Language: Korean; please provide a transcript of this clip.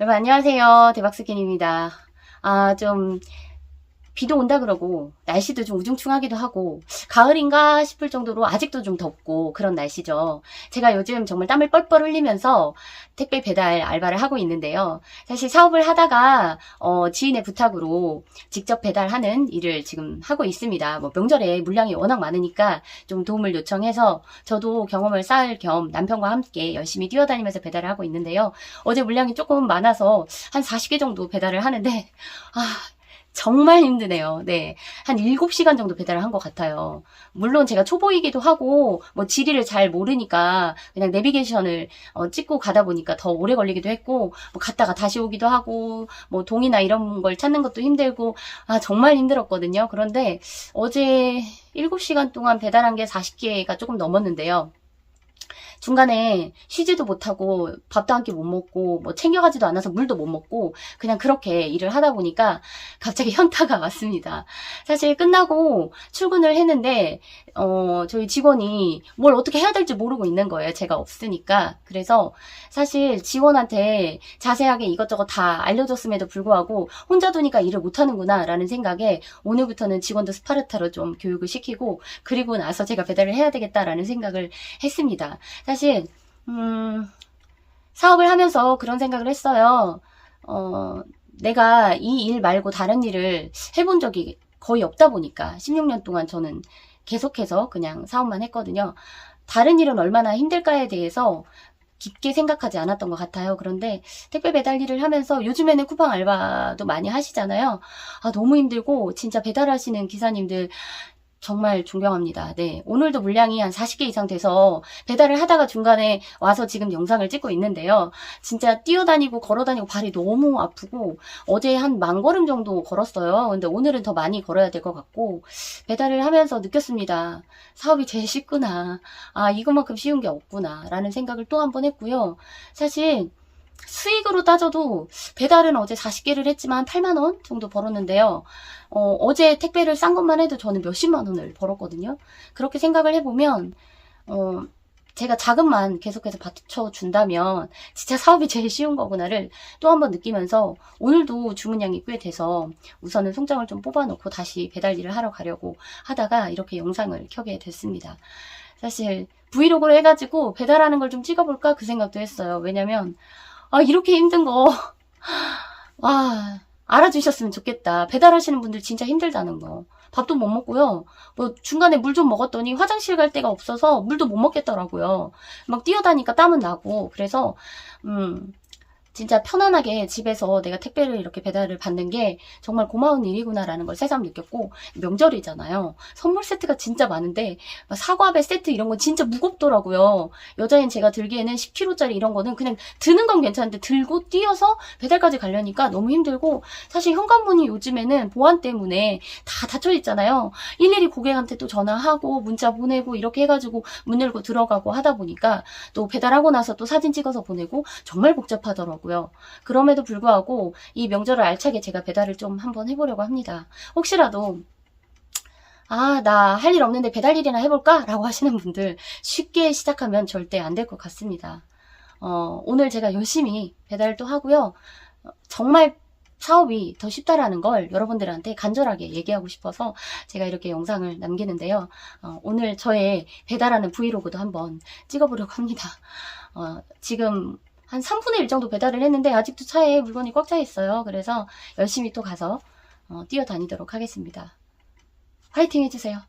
여러분 안녕하세요. 대박스킨입니다. 아, 좀 비도 온다 그러고 날씨도 좀 우중충하기도 하고 가을인가 싶을 정도로 아직도 좀 덥고 그런 날씨죠. 제가 요즘 정말 땀을 뻘뻘 흘리면서 택배 배달 알바를 하고 있는데요. 사실 사업을 하다가 어, 지인의 부탁으로 직접 배달하는 일을 지금 하고 있습니다. 뭐 명절에 물량이 워낙 많으니까 좀 도움을 요청해서 저도 경험을 쌓을 겸 남편과 함께 열심히 뛰어다니면서 배달을 하고 있는데요. 어제 물량이 조금 많아서 한 40개 정도 배달을 하는데 아 정말 힘드네요. 네. 한 7시간 정도 배달을 한 것 같아요. 물론 제가 초보이기도 하고, 뭐, 지리를 잘 모르니까, 그냥 내비게이션을 어, 찍고 가다 보니까 더 오래 걸리기도 했고, 뭐, 갔다가 다시 오기도 하고, 뭐, 동이나 이런 걸 찾는 것도 힘들고, 아, 정말 힘들었거든요. 그런데 어제 7시간 동안 배달한 게 40개가 조금 넘었는데요. 중간에 쉬지도 못하고 밥도 한 끼 못 먹고 뭐 챙겨가지도 않아서 물도 못 먹고 그냥 그렇게 일을 하다 보니까 갑자기 현타가 왔습니다. 사실 끝나고 출근을 했는데 어 저희 직원이 뭘 어떻게 해야 될지 모르고 있는 거예요. 제가 없으니까. 그래서 사실 직원한테 자세하게 이것저것 다 알려줬음에도 불구하고 혼자 두니까 일을 못 하는구나 라는 생각에 오늘부터는 직원도 스파르타로 좀 교육을 시키고 그리고 나서 제가 배달을 해야 되겠다라는 생각을 했습니다. 사실 음, 사업을 하면서 그런 생각을 했어요. 어, 내가 이 일 말고 다른 일을 해본 적이 거의 없다 보니까 16년 동안 저는 계속해서 그냥 사업만 했거든요. 다른 일은 얼마나 힘들까에 대해서 깊게 생각하지 않았던 것 같아요. 그런데 택배 배달 일을 하면서 요즘에는 쿠팡 알바도 많이 하시잖아요. 아, 너무 힘들고 진짜 배달하시는 기사님들 정말 존경합니다. 네. 오늘도 물량이 한 40개 이상 돼서 배달을 하다가 중간에 와서 지금 영상을 찍고 있는데요. 진짜 뛰어다니고 걸어다니고 발이 너무 아프고 어제 한 만 걸음 정도 걸었어요. 근데 오늘은 더 많이 걸어야 될 것 같고 배달을 하면서 느꼈습니다. 사업이 제일 쉽구나. 아, 이것만큼 쉬운 게 없구나. 라는 생각을 또 한 번 했고요. 사실 수익으로 따져도 배달은 어제 40개를 했지만 8만 원 정도 벌었는데요. 어, 제 택배를 싼 것만 해도 저는 몇십만 원을 벌었거든요. 그렇게 생각을 해보면 어, 제가 자금만 계속해서 받쳐준다면 진짜 사업이 제일 쉬운 거구나를 또 한번 느끼면서 오늘도 주문량이 꽤 돼서 우선은 송장을 좀 뽑아놓고 다시 배달 일을 하러 가려고 하다가 이렇게 영상을 켜게 됐습니다. 사실 브이로그로 해가지고 배달하는 걸 좀 찍어볼까 그 생각도 했어요. 왜냐면 아, 이렇게 힘든 거, 와, 알아주셨으면 좋겠다. 배달하시는 분들 진짜 힘들다는 거. 밥도 못 먹고요. 뭐, 중간에 물 좀 먹었더니 화장실 갈 데가 없어서 물도 못 먹겠더라고요. 막 뛰어다니까 땀은 나고. 그래서, 음, 진짜 편안하게 집에서 내가 택배를 이렇게 배달을 받는 게 정말 고마운 일이구나라는 걸 새삼 느꼈고 명절이잖아요. 선물 세트가 진짜 많은데 사과배 세트 이런 건 진짜 무겁더라고요. 여자인 제가 들기에는 10kg짜리 이런 거는 그냥 드는 건 괜찮은데 들고 뛰어서 배달까지 가려니까 너무 힘들고 사실 현관문이 요즘에는 보안 때문에 다 닫혀 있잖아요. 일일이 고객한테 또 전화하고 문자 보내고 이렇게 해가지고 문 열고 들어가고 하다 보니까 또 배달하고 나서 또 사진 찍어서 보내고 정말 복잡하더라고요. 있고요. 그럼에도 불구하고 이 명절을 알차게 제가 배달을 좀 한번 해보려고 합니다. 혹시라도 아, 나 할 일 없는데 배달 일이나 해볼까? 라고 하시는 분들 쉽게 시작하면 절대 안 될 것 같습니다. 어, 오늘 제가 열심히 배달도 하고요. 정말 사업이 더 쉽다라는 걸 여러분들한테 간절하게 얘기하고 싶어서 제가 이렇게 영상을 남기는데요. 어, 오늘 저의 배달하는 브이로그도 한번 찍어보려고 합니다. 어, 지금 한 3분의 1 정도 배달을 했는데 아직도 차에 물건이 꽉 차 있어요. 그래서 열심히 또 가서 어, 뛰어다니도록 하겠습니다. 화이팅 해주세요.